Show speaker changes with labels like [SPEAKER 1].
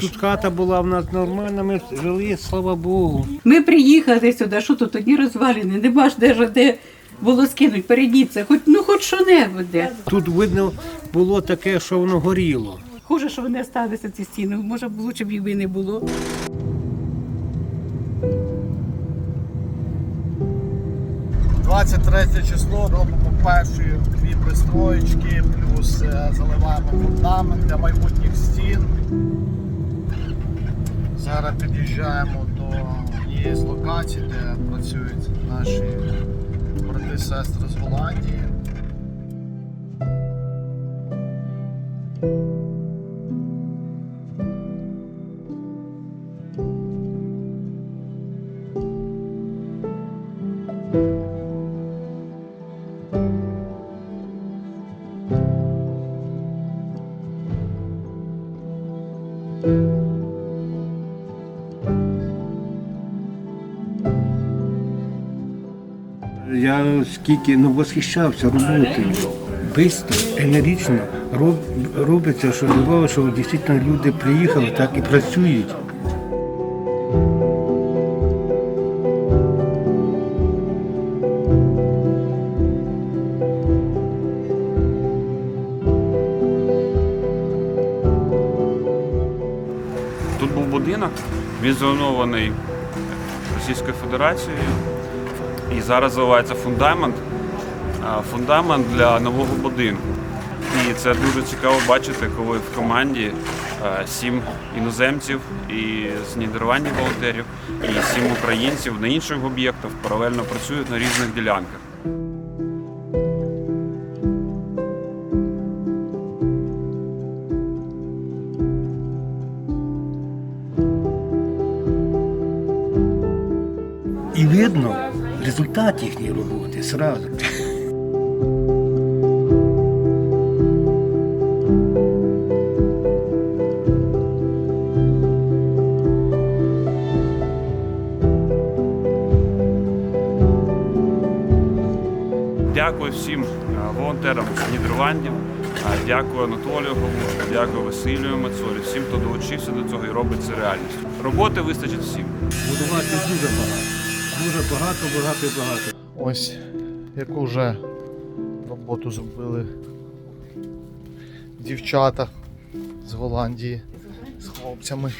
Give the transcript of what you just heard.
[SPEAKER 1] Тут хата була в нас нормальна, ми жили, слава Богу.
[SPEAKER 2] Ми приїхали сюди, що тут одні розвалини, нема ж де, ж де було скинуть, передіться, хоч, ну хоч що-небудь де.
[SPEAKER 1] Тут видно було таке, що воно горіло.
[SPEAKER 2] Хуже, що вони залишилися ці стіни, може б лучше б їх би не було.
[SPEAKER 3] – 23 число робимо перші дві пристроєчки, плюс е, заливаємо фундамент для майбутніх стін. Зараз під'їжджаємо до однієї з локацій, де працюють наші брати сестри з Голландії.
[SPEAKER 1] Я скільки ну, восхищався роботою. Бистро, енергічно роб, робиться, що дивало, що дійсно люди приїхали, так і працюють.
[SPEAKER 4] Тут був будинок, він зруйнований Російською Федерацією. І зараз заливається фундамент. Фундамент для нового будинку. І це дуже цікаво бачити, коли в команді сім іноземців і з Нідерландів волонтерів, і сім українців на інших об'єктах паралельно працюють на різних ділянках.
[SPEAKER 1] І видно результат їхньої роботи зразу.
[SPEAKER 4] Дякую всім волонтерам з Нідерландів. Дякую Анатолію Говушку, дякую Василію Мацолі, всім, хто долучився до цього і робить це реальністю. Роботи вистачить всім.
[SPEAKER 1] Будувати дуже багато. Дуже багато, багато і багато.
[SPEAKER 3] Ось яку вже роботу зробили дівчата з Голландії з хлопцями.